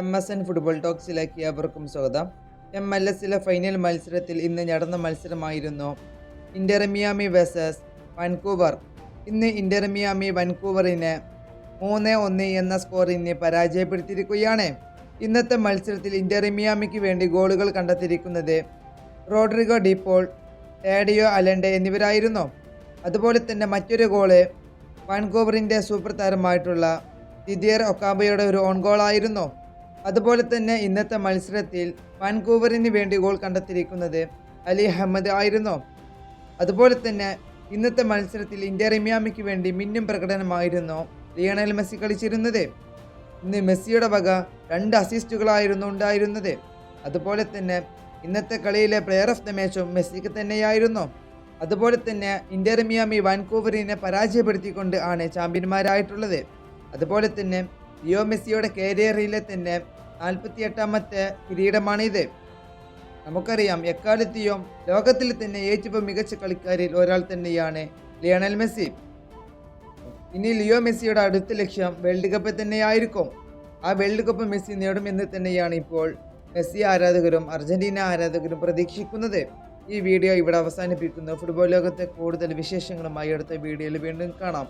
M S N football ടോക്സിലേക്ക് ഏവർക്കും സ്വാഗതം. എം എൽ എസിലെ ഫൈനൽ മത്സരത്തിൽ ഇന്ന് നടന്ന മത്സരമായിരുന്നു ഇന്റർമിയാമി വേഴ്സസ് വൻകൂവർ. ഇന്ന് ഇന്റർമിയാമി വൻകൂവറിനെ മൂന്ന് ഒന്ന് എന്ന സ്കോറിനെ പരാജയപ്പെടുത്തിയിരിക്കുകയാണ്. ഇന്നത്തെ മത്സരത്തിൽ ഇന്റർമിയാമിക്ക് വേണ്ടി ഗോളുകൾ കണ്ടെത്തിയിരിക്കുന്നത് റോഡ്രിഗോ ഡിപ്പോൾ ടേഡിയോ അലൻഡെ എന്നിവരായിരുന്നു. അതുപോലെ തന്നെ മറ്റൊരു ഗോൾ വാൻകൂവറിന്റെ സൂപ്പർ താരമായിട്ടുള്ള ദിദിയർ ഒക്കാബയുടെ ഒരു ഓൺ ഗോളായിരുന്നു അതുപോലെ തന്നെ ഇന്നത്തെ മത്സരത്തിൽ വാൻകൂവറിന് വേണ്ടി ഗോൾ കണ്ടെത്തിയിരിക്കുന്നത് അലി അഹമ്മദ് ആയിരുന്നു. അതുപോലെ തന്നെ ഇന്നത്തെ മത്സരത്തിൽ ഇന്ത്യ റിമിയാമിക്ക് വേണ്ടി മിന്നും പ്രകടനമായിരുന്നു ലിയണൽ മെസ്സി കളിച്ചിരുന്നത്. ഇന്ന് മെസ്സിയുടെ വക രണ്ട് അസിസ്റ്റുകളായിരുന്നു ഉണ്ടായിരുന്നത്. അതുപോലെ തന്നെ ഇന്നത്തെ കളിയിലെ പ്ലെയർ ഓഫ് ദ മാച്ചും മെസ്സിക്ക് തന്നെയായിരുന്നു. അതുപോലെ തന്നെ ഇന്ത്യ റിമിയാമി വാൻകൂവറിനെ പരാജയപ്പെടുത്തിക്കൊണ്ട് ആണ് ചാമ്പ്യന്മാരായിട്ടുള്ളത്. അതുപോലെ തന്നെ ലിയോ മെസ്സിയുടെ കരിയറിലെ തന്നെ നാൽപ്പത്തി എട്ടാമത്തെ കിരീടമാണിത്. നമുക്കറിയാം എക്കാലത്തെയും ലോകത്തിൽ തന്നെ ഏറ്റവും മികച്ച കളിക്കാരിൽ ഒരാൾ തന്നെയാണ് ലിയണൽ മെസ്സി. ഇനി ലിയോ മെസ്സിയുടെ അടുത്ത ലക്ഷ്യം വേൾഡ് കപ്പ് തന്നെയായിരിക്കും. ആ വേൾഡ് കപ്പ് മെസ്സി നേടുമെന്ന് തന്നെയാണ് ഇപ്പോൾ മെസ്സി ആരാധകരും അർജന്റീന ആരാധകരും പ്രതീക്ഷിക്കുന്നത്. ഈ വീഡിയോ ഇവിടെ അവസാനിപ്പിക്കുന്നു. ഫുട്ബോൾ ലോകത്തെ കൂടുതൽ വിശേഷങ്ങളുമായി അടുത്ത വീഡിയോയിൽ വീണ്ടും കാണാം.